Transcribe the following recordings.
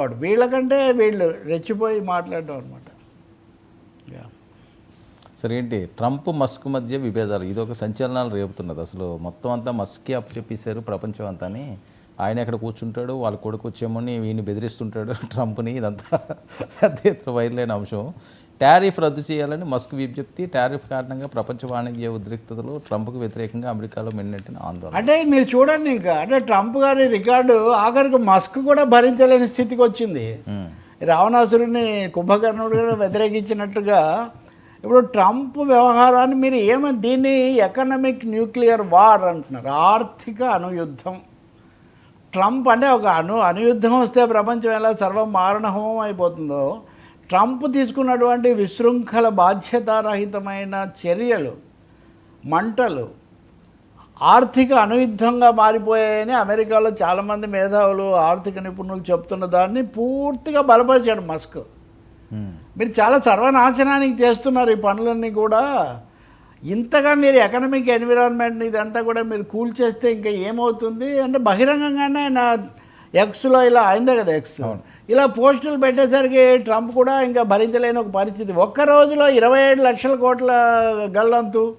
వాడు వీళ్ళకంటే వీళ్ళు రెచ్చిపోయి మాట్లాడడం అనమాట సరే ఏంటి? ట్రంప్ మస్క్ మధ్య విభేదాలు. ఇది ఒక సంచలనాలు రేపుతున్నది. అసలు మొత్తం అంతా మస్కే అప్పు చెప్పేశారు ప్రపంచం అంతా అని ఆయన ఎక్కడ కూర్చుంటాడు వాళ్ళ కొడుకు వచ్చేమని వీడిని బెదిరిస్తుంటాడు ట్రంప్ని ఇదంతా పెద్ద ఎత్తున వైరలైన అంశం. టారిఫ్ రద్దు చేయాలని మస్క్ విజ్ఞప్తి టారిఫ్ కారణంగా ప్రపంచ వాణిజ్య ఉద్రిక్తతలు ట్రంప్కు వ్యతిరేకంగా అమెరికాలో మిన్నెట్టిన ఆందోళన. అంటే మీరు చూడండి ఇంకా అంటే ట్రంప్ గారి రికార్డు ఆఖరికి మస్క్ కూడా భరించలేని స్థితికి వచ్చింది. రావణాసురుని కుంభకర్ణుడు కూడా వ్యతిరేకించినట్టుగా ఇప్పుడు ట్రంప్ వ్యవహారాన్ని మీరు ఏమని దీన్ని ఎకనామిక్ న్యూక్లియర్ వార్ అంటున్నారు ఆర్థిక అణుయుద్ధం. ట్రంప్ అంటే ఒక అణు అణుయుద్ధం వస్తే ప్రపంచం ఎలా సర్వం మారణహోమం అయిపోతుందో ట్రంప్ తీసుకున్నటువంటి విశృంఖల బాధ్యతారహితమైన చర్యలు మంటలు ఆర్థిక అనుయుద్ధంగా మారిపోయాయని అమెరికాలో చాలామంది మేధావులు ఆర్థిక నిపుణులు చెప్తున్న దాన్ని పూర్తిగా బలపరిచాడు మస్క్. మీరు చాలా సర్వనాశనానికి చేస్తున్నారు ఈ పనులన్నీ కూడా ఇంతగా మీరు ఎకనామిక్ ఎన్విరాన్మెంట్ ఇదంతా కూడా మీరు కూల్ చేస్తే ఇంకా ఏమవుతుంది? అంటే బహిరంగంగానే నా ఎక్స్లో ఇలా అయిందే కదా ఎక్స్. ఇలా పోస్టులు పెట్టేసరికి ట్రంప్ కూడా ఇంకా భరించలేని ఒక పరిస్థితి. ఒక్క రోజులో ఇరవై ఏడు లక్షల కోట్ల గల్లంతు.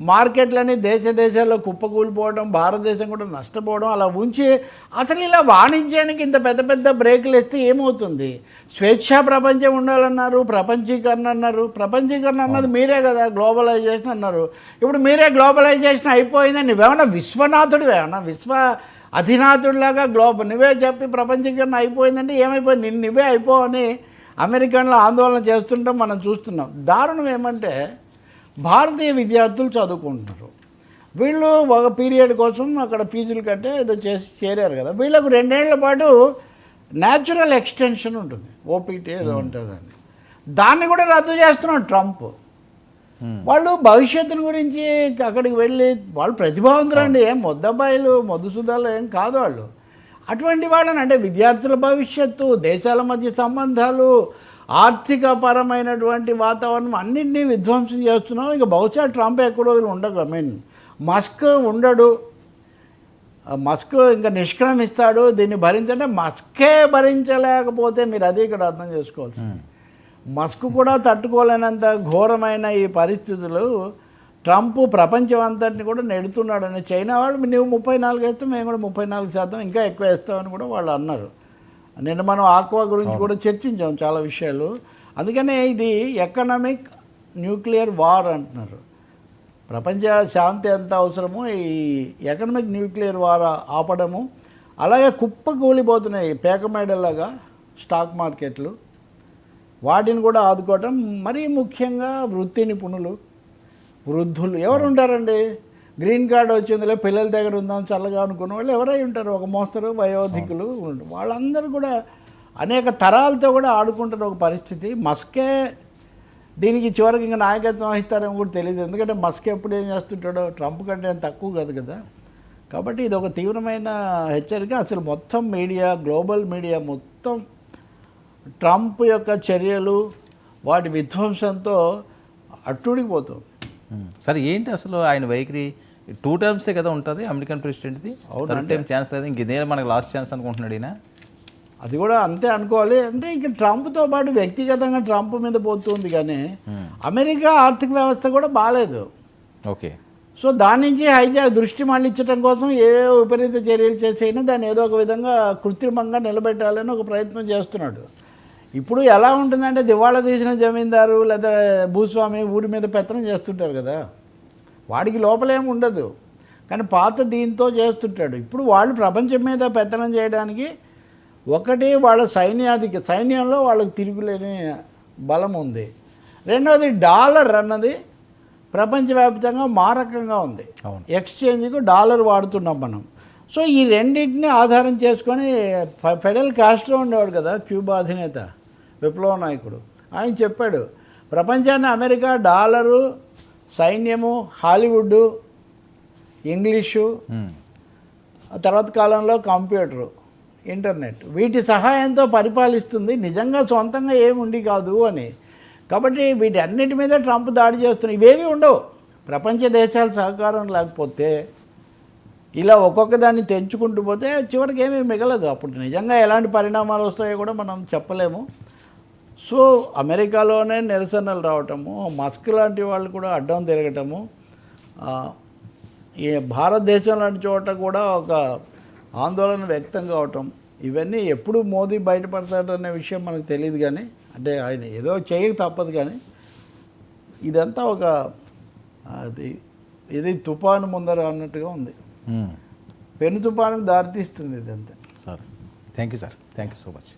మార్కెట్లని దేశ దేశాల్లో కుప్పకూలిపోవడం భారతదేశం కూడా నష్టపోవడం అలా ఉంచి అసలు ఇలా వాణిజ్యానికి ఇంత పెద్ద పెద్ద బ్రేకులు ఇస్తే ఏమవుతుంది? స్వేచ్ఛా ప్రపంచం ఉండాలన్నారు ప్రపంచీకరణ అన్నారు. ప్రపంచీకరణ అన్నది మీరే కదా గ్లోబలైజేషన్ అన్నారు. ఇప్పుడు మీరే గ్లోబలైజేషన్ అయిపోయిందని నువ్వేమన్నా విశ్వనాథుడు ఏమన్నా విశ్వ అధినాథుడిలాగా గ్లోబ నువ్వే చెప్పి ప్రపంచీకరణ అయిపోయిందంటే ఏమైపోయింది? నిన్ను నువ్వే అయిపోవని అమెరికన్లు ఆందోళన చేస్తుంటాం మనం చూస్తున్నాం. దారుణం ఏమంటే భారతీయ విద్యార్థులు చదువుకుంటున్నారు. వీళ్ళు ఒక పీరియడ్ కోసం అక్కడ ఫీజులు కట్టే ఏదో చేసి చేరారు కదా. వీళ్ళకు రెండేళ్ళ పాటు న్యాచురల్ ఎక్స్టెన్షన్ ఉంటుంది. ఓపీటీ ఏదో ఉంటుందండి దాన్ని కూడా రద్దు చేస్తున్నాడు ట్రంప్. వాళ్ళు భవిష్యత్తుని గురించి అక్కడికి వెళ్ళి వాళ్ళు ప్రతిభావంతులండి. ఏం మొద్దబ్బాయిలు మొద్దుసుదాలు ఏం కాదు వాళ్ళు. అటువంటి వాళ్ళని అంటే విద్యార్థుల భవిష్యత్తు దేశాల మధ్య సంబంధాలు ఆర్థిక పరమైనటువంటి వాతావరణం అన్నింటినీ విధ్వంసం చేస్తున్నాం. ఇక బహుశా ట్రంప్ ఎక్కువ రోజులు ఉండదు ఐ మీన్ మస్క్ ఉండడు. మస్క్ ఇంకా నిష్క్రమిస్తాడు. దీన్ని భరించంటే మస్కే భరించలేకపోతే మీరు అది ఇక్కడ అర్థం చేసుకోవాల్సింది. మస్క్ కూడా తట్టుకోలేనంత ఘోరమైన ఈ పరిస్థితులు ట్రంప్ ప్రపంచం అంతటిని కూడా నెడుతున్నాడని చైనా వాళ్ళు నువ్వు ముప్పై నాలుగు వేస్తే మేము కూడా ముప్పై నాలుగు శాతం ఇంకా ఎక్కువ వేస్తామని కూడా వాళ్ళు అన్నారు. నిన్న మనం ఆక్వా గురించి కూడా చర్చించాం చాలా విషయాలు. అందుకనే ఇది ఎకనామిక్ న్యూక్లియర్ వార్ అంటున్నారు. ప్రపంచ శాంతి ఎంత అవసరమో ఈ ఎకనామిక్ న్యూక్లియర్ వార్ ఆపడము అలాగే కుప్ప కూలిపోతున్నాయి పేకమేడలాగా స్టాక్ మార్కెట్లు. వాటిని కూడా ఆదుకోవటం మరీ ముఖ్యంగా వృత్తి నిపుణులు వృద్ధులు ఎవరు ఉంటారండి? గ్రీన్ కార్డ్ వచ్చిందిలే పిల్లల దగ్గర ఉందాం చల్లగా అనుకున్న వాళ్ళు ఎవరై ఉంటారు. ఒక మోస్తరు వయోధికులు. వాళ్ళందరూ కూడా అనేక తరాలతో కూడా ఆడుకుంటున్న ఒక పరిస్థితి. మస్కే దీనికి చివరికి ఇంకా నాయకత్వం వహిస్తారేమో కూడా తెలియదు ఎందుకంటే మస్క్ ఎప్పుడు ఏం చేస్తుంటాడో ట్రంప్ కంటే తక్కువ కాదు కదా. కాబట్టి ఇది ఒక తీవ్రమైన హెచ్చరిక. అసలు మొత్తం మీడియా గ్లోబల్ మీడియా మొత్తం ట్రంప్ యొక్క చర్యలు వాటి విధ్వంసంతో అట్టుడిపోతుంది ఉమ్. సరే ఏంటి అసలు ఆయన వైఖరి? టూ టర్మ్సే కదా ఉంటుంది అమెరికన్ ప్రెసిడెంట్ది థర్డ్ టైం ఛాన్స్ లేదు ఇంక ఇదే మనకు లాస్ట్ ఛాన్స్ అనుకుంటున్నాడు ఈయన. అది కూడా అంతే అనుకోవాలి. అంటే ఇక ట్రంప్తో పాటు వ్యక్తిగతంగా ట్రంప్ మీద పోతుంది కానీ అమెరికా ఆర్థిక వ్యవస్థ కూడా బాగాలేదు ఓకే సో దాని నుంచి హైజా దృష్టి మళ్ళించడం కోసం ఏ విపరీత చర్యలు చేసైనా దాన్ని ఏదో ఒక విధంగా కృత్రిమంగా నిలబెట్టాలని ఒక ప్రయత్నం చేస్తున్నాడు. ఇప్పుడు ఎలా ఉంటుందంటే దివాళా తీసిన జమీందారు లేదా భూస్వామి ఊరి మీద పెత్తనం చేస్తుంటారు కదా. వాడికి లోపలేం ఉండదు. కానీ పాత దీంతో చేస్తుంటాడు. ఇప్పుడు వాళ్ళు ప్రపంచం మీద పెత్తనం చేయడానికి ఒకటి వాళ్ళ సైన్యాధిక సైన్యంలో వాళ్ళకి తిరుగులేని బలం ఉంది. రెండవది డాలర్ అన్నది ప్రపంచవ్యాప్తంగా మారకంగా ఉంది. అవును. ఎక్స్చేంజ్కు డాలర్ వాడుతున్నాం మనం. సో ఈ రెండింటిని ఆధారం చేసుకొని ఫెడరల్ కాస్ట్రో ఉండేవాడు కదా క్యూబా అధినేత విప్లవ నాయకుడు. ఆయన చెప్పాడు ప్రపంచాన్ని అమెరికా డాలరు సైన్యము హాలీవుడ్ ఇంగ్లీషు తర్వాత కాలంలో కంప్యూటరు ఇంటర్నెట్. వీటి సహాయంతో పరిపాలిస్తుంది నిజంగా సొంతంగా ఏమి ఉండి కాదు అని. కాబట్టి వీటన్నిటి మీద ట్రంప్ దాడి చేస్తున్నాయి ఇవేమీ ఉండవు. ప్రపంచ దేశాల సహకారం లేకపోతే ఇలా ఒక్కొక్క దాన్ని తెంచుకుంటూ పోతే చివరికి ఏమీ మిగలదు. అప్పుడు నిజంగా ఎలాంటి పరిణామాలు వస్తాయో కూడా మనం చెప్పలేము. సో అమెరికాలోనే నిరసనలు రావటము మస్క్ లాంటి వాళ్ళు కూడా అడ్డం తిరగటము ఈ భారతదేశం లాంటి చోట కూడా ఒక ఆందోళన వ్యక్తం కావటం ఇవన్నీ ఎప్పుడు మోదీ బయటపడతాడనే విషయం మనకు తెలియదు కానీ అంటే ఆయన ఏదో చేయక తప్పదు కానీ ఇదంతా ఒక అది ఇది తుఫాను ముందర అన్నట్టుగా ఉంది. పెను తుఫానుకు దారితీస్తుంది ఇదంతా. Sir. Thank you sir. Thank you so much.